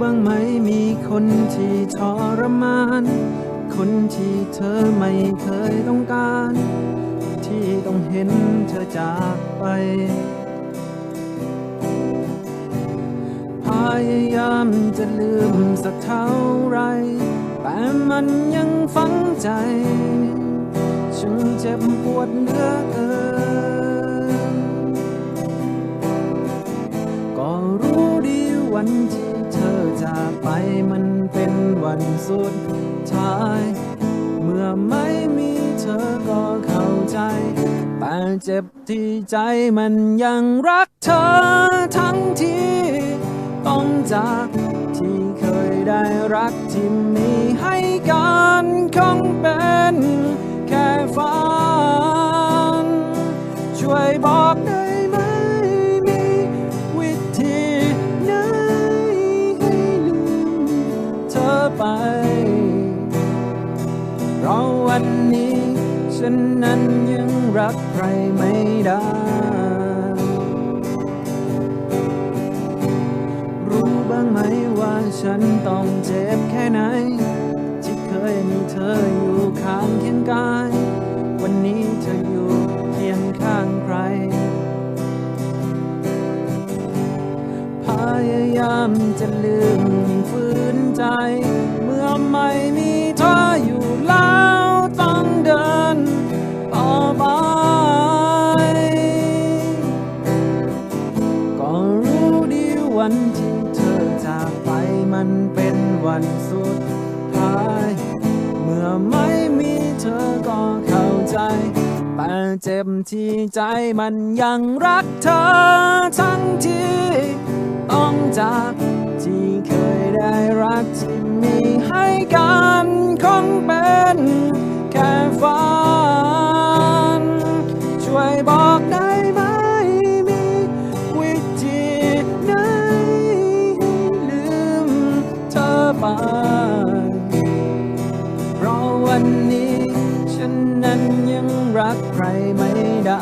บ้างไหมมีคนที่ทรมาน คนที่เธอไม่เคยต้องการ ที่ต้องเห็นเธอจากไป พยายามจะลืมสักเท่าไร แต่มันยังฝังใจฉันเจ็บปวดเหลือเกิน ก็รู้ดีวันที่ จากไปมันเป็นวันสุดท้าย เมื่อไม่มีเธอก็เข้าใจแต่เจ็บที่ใจมันยังรักเธอทั้งที่ ต้องจากที่เคยได้รักที่มี ไป เพราะวันนี้ฉันนั้นยังรักใครไม่ได้ รู้บ้างไหมว่าฉันต้องเจ็บแค่ไหน ที่เคยมีเธออยู่ข้างเคียงกาย ยายามจะลืมยิ่งฝืนใจ เมื่อไม่มีเธออยู่แล้วต้องเดินต่อไป ก็รู้ดีวันที่เธอจากไปมันเป็นวันสุดท้าย เมื่อไม่มีเธอก็เข้าใจ แต่เจ็บที่ใจมันยังรักเธอทั้งที่ ต้องจาก ที่เคยได้รักที่มีให้กันคงเป็นแค่ฝัน ช่วยบอกได้ไหมมีวิธีไหนให้ลืมเธอไป เพราะวันนี้ ฉันนั้นยังรักใครไม่ได้